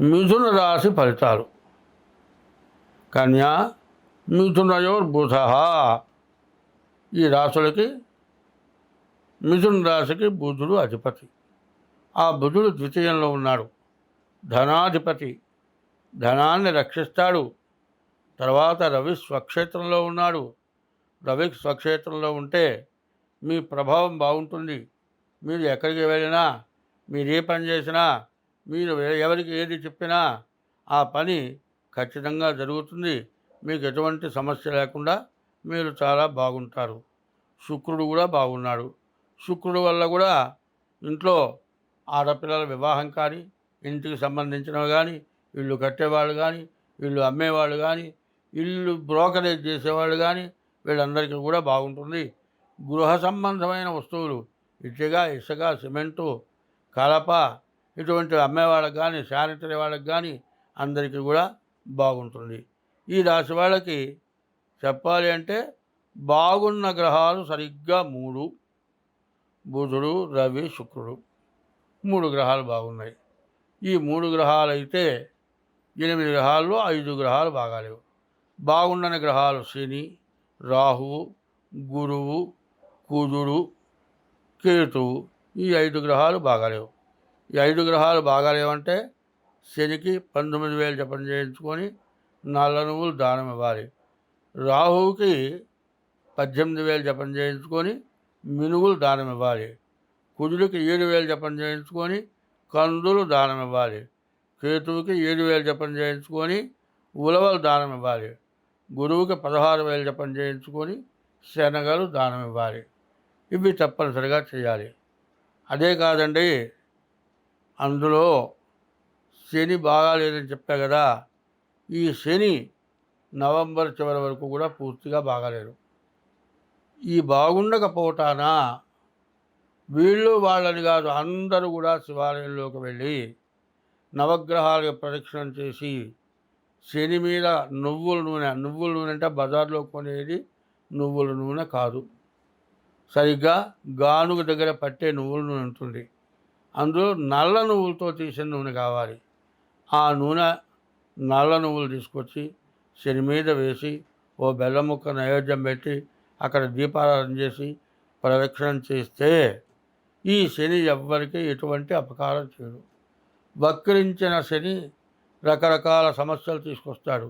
మిథున రాశి ఫలితాలు. కన్యా మిథునయోర్ బుధ. ఈ రాశులకి మిథున రాశికి బుధుడు అధిపతి. ఆ బుధుడు ద్వితీయంలో ఉన్నాడు. ధనాధిపతి. ధనాన్ని రక్షిస్తాడు. తర్వాత రవి స్వక్షేత్రంలో ఉన్నాడు. రవి స్వక్షేత్రంలో ఉంటే మీ ప్రభావం బాగుంటుంది. మీరు ఎక్కడికి వెళ్ళినా మీరు ఏ పని చేసినా మీరు ఎవరికి ఏది చెప్పినా ఆ పని ఖచ్చితంగా జరుగుతుంది. మీకు ఎటువంటి సమస్య లేకుండా మీరు చాలా బాగుంటారు. శుక్రుడు కూడా బాగున్నాడు. శుక్రుడు వల్ల కూడా ఇంట్లో ఆడపిల్లల వివాహం కానీ ఇంటికి సంబంధించినవి కానీ ఇల్లు కట్టేవాళ్ళు కానీ ఇల్లు అమ్మేవాళ్ళు కానీ ఇల్లు బ్రోకరేజ్ చేసేవాళ్ళు కానీ వీళ్ళందరికీ కూడా బాగుంటుంది. గృహ సంబంధమైన వస్తువులు ఇటుక ఇసుక సిమెంటు కలప ఇటువంటి అమ్మేవాళ్ళకి కానీ శానిటరీ వాళ్ళకి కానీ అందరికీ కూడా బాగుంటుంది. ఈ రాశి వాళ్ళకి చెప్పాలి అంటే బాగున్న గ్రహాలు సరిగ్గా మూడు. బుధుడు రవి శుక్రుడు మూడు గ్రహాలు బాగున్నాయి. ఈ మూడు గ్రహాలు అయితే ఎనిమిది గ్రహాల్లో ఐదు గ్రహాలు బాగాలేవు. బాగుండని గ్రహాలు శని రాహువు గురువు కుజుడు కేతువు ఈ ఐదు గ్రహాలు బాగాలేవు. ఈ ఐదు గ్రహాలు బాగా లేవంటే శనికి పంతొమ్మిది వేలు జపం చేయించుకొని నల్ల నువ్వులు దానం ఇవ్వాలి. రాహువుకి పద్దెనిమిది వేలు జపం చేయించుకొని మినుగులు దానం ఇవ్వాలి. కుజుడికి ఏడు వేలు జపం చేయించుకొని కందులు దానం ఇవ్వాలి. కేతువుకి ఏడు వేలు జపం చేయించుకొని ఉలవలు దానం ఇవ్వాలి. గురువుకి పదహారు వేలు జపం చేయించుకొని శనగలు దానం ఇవ్వాలి. ఇవి తప్పనిసరిగా చేయాలి. అదే కాదండి అందులో శని బాగాలేదని చెప్పా కదా ఈ శని నవంబర్ చివరి వరకు కూడా పూర్తిగా బాగాలేరు ఈ బాగుండకపోవటాన వీళ్ళు వాళ్ళని కాదు అందరూ కూడా శివాలయంలోకి వెళ్ళి నవగ్రహాలకు ప్రదక్షిణం చేసి శని మీద నువ్వుల నూనె నువ్వుల నూనె అంటే బజార్లో కొనేది నువ్వుల నూనె కాదు. సరిగ్గా గానుగ దగ్గర పట్టే నువ్వుల నూనె ఉంటుంది. అందులో నల్ల నువ్వులతో తీసిన నూనె కావాలి. ఆ నూనె నల్ల నువ్వులు తీసుకొచ్చి శని మీద వేసి ఓ బెల్లం ముక్క నైవేద్యం పెట్టి అక్కడ దీపారాధన చేసి ప్రదక్షిణం చేస్తే ఈ శని ఎవ్వరికి ఎటువంటి అపకారం చేయడు. వక్రించిన శని రకరకాల సమస్యలు తీసుకొస్తాడు.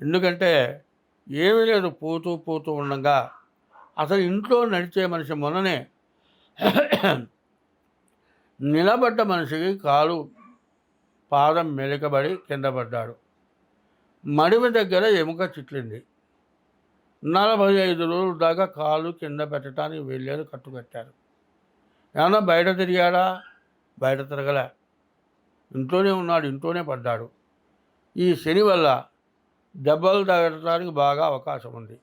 ఎందుకంటే ఏమీ లేదు పోతూ పోతూ ఉండగా అసలు ఇంట్లో నడిచే మనిషి మొన్ననే నిలబడ్డ మనిషికి కాలు పాదం మెలికబడి కింద పడ్డాడు. మడిమ దగ్గర ఎముక చిట్లింది. నలభై ఐదు రోజుల దాకా కాలు కింద పెట్టడానికి వెళ్ళేది కట్టుకట్టారు ఏమన్నా బయట తిరిగాడా? బయట తిరగలే. ఇంట్లోనే ఉన్నాడు ఇంట్లోనే పడ్డాడు. ఈ శని వల్ల దెబ్బలు తగ్గడానికి బాగా అవకాశం ఉంది.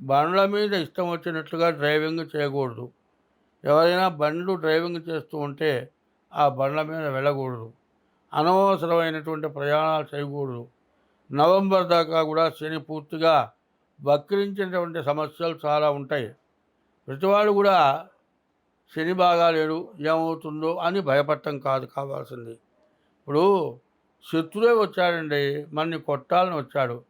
బండ్ల మీద ఇష్టం వచ్చినట్లుగా డ్రైవింగ్ చేయకూడదు. ఎవరైనా బండ్లు డ్రైవింగ్ చేస్తూ ఉంటే ఆ బండ్ల మీద వెళ్ళకూడదు. అనవసరమైనటువంటి ప్రయాణాలు చేయకూడదు. నవంబర్ దాకా కూడా శని పూర్తిగా వక్రించినటువంటి సమస్యలు చాలా ఉంటాయి. ప్రతివాడు కూడా శని బాగాలేడు ఏమవుతుందో అని భయపడటం కాదు కావాల్సింది. ఇప్పుడు శత్రువే వచ్చాడండి మనని కొట్టాలని వచ్చాడు.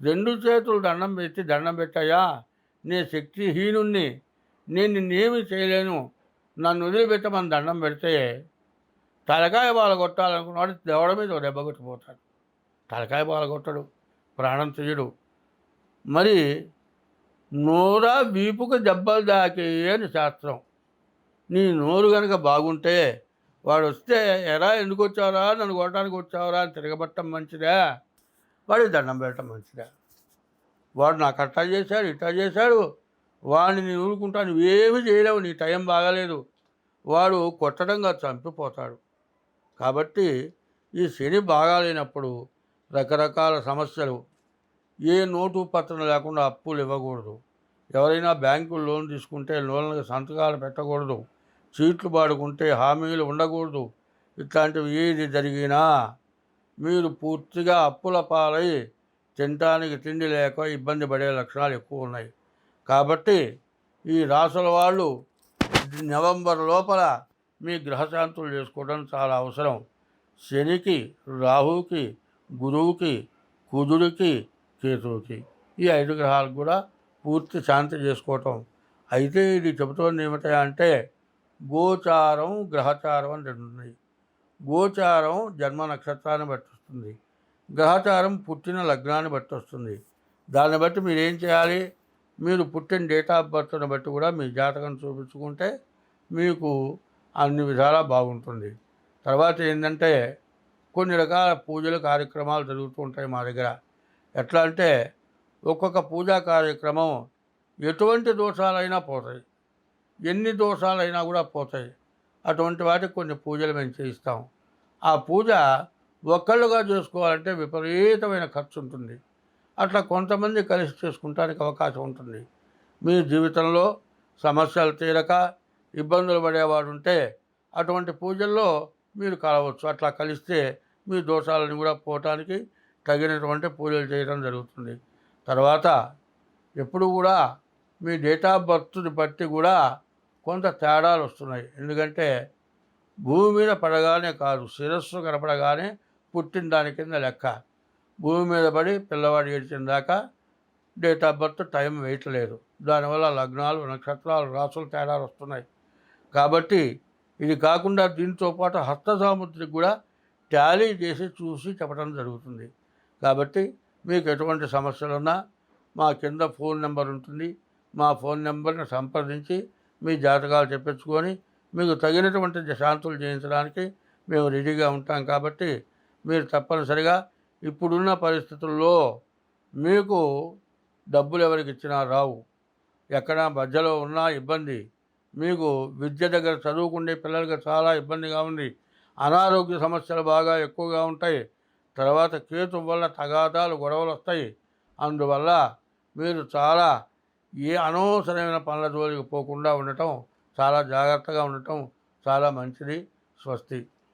రెండు చేతులు దండం పెట్టి దండం పెట్టాయా నీ శక్తిహీనుణ్ణి నేను నిన్నేమీ చేయలేను. నన్ను వదిలిపెట్టమని దండం పెడితే తలకాయ బాల కొట్టాలనుకున్నాడు దెవడ మీద ఒక దెబ్బ కొట్టిపోతాడు తలకాయ బాల కొట్టడు ప్రాణం తీయడు. మరి నోరా వీపుకు దెబ్బలు దాకే అని శాస్త్రం. నీ నోరు కనుక బాగుంటే వాడు వస్తే ఎరా ఎందుకు వచ్చావరా నన్ను కొట్టడానికి వచ్చావరా అని తిరగబట్టం మంచిదా? వాడి దండం పెట్టడం మంచిదా? వాడు నాకు అట్టా చేశాడు ఇట్టా చేశాడు వాడిని ఊరుకుంటా నువ్వేమీ చేయలేవు నీ టైం బాగాలేదు. వాడు కొట్టడంగా చంపిపోతాడు. కాబట్టి ఈ శని బాగాలేనప్పుడు రకరకాల సమస్యలు. ఏ నోటు పత్రం లేకుండా అప్పులు ఇవ్వకూడదు. ఎవరైనా బ్యాంకు లోన్ తీసుకుంటే లోన్లకు సంతకాలు పెట్టకూడదు. చీట్లు పాడుకుంటే హామీలు ఉండకూడదు. ఇట్లాంటివి ఏది జరిగినా మీరు పూర్తిగా అప్పుల పాలై తినటానికి తిండి లేక ఇబ్బంది పడే లక్షణాలు ఎక్కువ ఉన్నాయి. కాబట్టి ఈ రాసుల వాళ్ళు నవంబర్ లోపల మీ గ్రహశాంతులు చేసుకోవడం చాలా అవసరం. శనికి రాహుకి గురువుకి కుజుడికి కేతువుకి ఈ ఐదు గ్రహాలకు కూడా పూర్తి శాంతి చేసుకోవటం. అయితే ఇది చెబుతోంది ఏమిటా అంటే గోచారం గ్రహచారం అని రెండు ఉన్నాయి గోచారం జన్మ నక్షత్రాన్ని బట్టి వస్తుంది. గ్రహచారం పుట్టిన లగ్నాన్ని బట్టి వస్తుంది. దాన్ని బట్టి మీరేం చేయాలి? మీరు పుట్టిన డేట్ ఆఫ్ బర్త్ని బట్టి కూడా మీ జాతకం చూపించుకుంటే మీకు అన్ని విధాలా బాగుంటుంది. తర్వాత ఏంటంటే కొన్ని రకాల పూజలు కార్యక్రమాలు జరుగుతూ ఉంటాయి మా దగ్గర. ఎట్లా అంటే ఒక్కొక్క పూజా కార్యక్రమం ఎటువంటి దోషాలైనా పోతాయి. ఎన్ని దోషాలైనా కూడా పోతాయి. అటువంటి వాటికి కొన్ని పూజలు మేము చేయిస్తాం. ఆ పూజ ఒక్కళ్ళుగా చేసుకోవాలంటే విపరీతమైన ఖర్చు ఉంటుంది అట్లా కొంతమంది కలిసి చేసుకుంటానికి అవకాశం ఉంటుంది. మీ జీవితంలో సమస్యలు తీరక ఇబ్బందులు పడేవాడు ఉంటే అటువంటి పూజల్లో మీరు కలవచ్చు. అట్లా కలిస్తే మీ దోషాలను కూడా పోవటానికి తగినటువంటి పూజలు చేయడం జరుగుతుంది. తర్వాత ఎప్పుడు కూడా మీ డేట్ ఆఫ్ బర్త్ని బట్టి కూడా కొంత తేడాలు వస్తున్నాయి. ఎందుకంటే భూమి మీద పడగానే కాదు శిరస్సు కనపడగానే పుట్టిన దాని కింద లెక్క. భూమి మీద పడి పిల్లవాడు ఏడ్చిన దాకా డేట్ ఆఫ్ బర్త్ టైం వేయట్లేదు. దానివల్ల లగ్నాలు నక్షత్రాలు రాసులు తేడాలు వస్తున్నాయి. కాబట్టి ఇది కాకుండా దీంతో పాటు హస్త సాముద్రికి కూడా టాలీ చేసి చూసి చెప్పడం జరుగుతుంది. కాబట్టి మీకు ఎటువంటి సమస్యలున్నా మా కింద ఫోన్ నెంబర్ ఉంటుంది. మా ఫోన్ నెంబర్ని సంప్రదించి మీ జాతకాలు చెప్పించుకొని మీకు తగినటువంటి శాంతులు చేయించడానికి మేము రెడీగా ఉంటాం. కాబట్టి మీరు తప్పనిసరిగా ఇప్పుడున్న పరిస్థితుల్లో మీకు డబ్బులు ఎవరికి ఇచ్చినా రావు. ఎక్కడ మధ్యలో ఉన్నా ఇబ్బంది. మీకు విద్య దగ్గర చదువుకునే పిల్లలకి చాలా ఇబ్బందిగా ఉంది. అనారోగ్య సమస్యలు బాగా ఎక్కువగా ఉంటాయి. తర్వాత కేతు వల్ల తగాదాలు గొడవలు వస్తాయి అందువల్ల మీరు చాలా ఏ అనవసరమైన పనుల జోలికి పోకుండా ఉండటం చాలా జాగ్రత్తగా ఉండటం చాలా మంచిది స్వస్తి.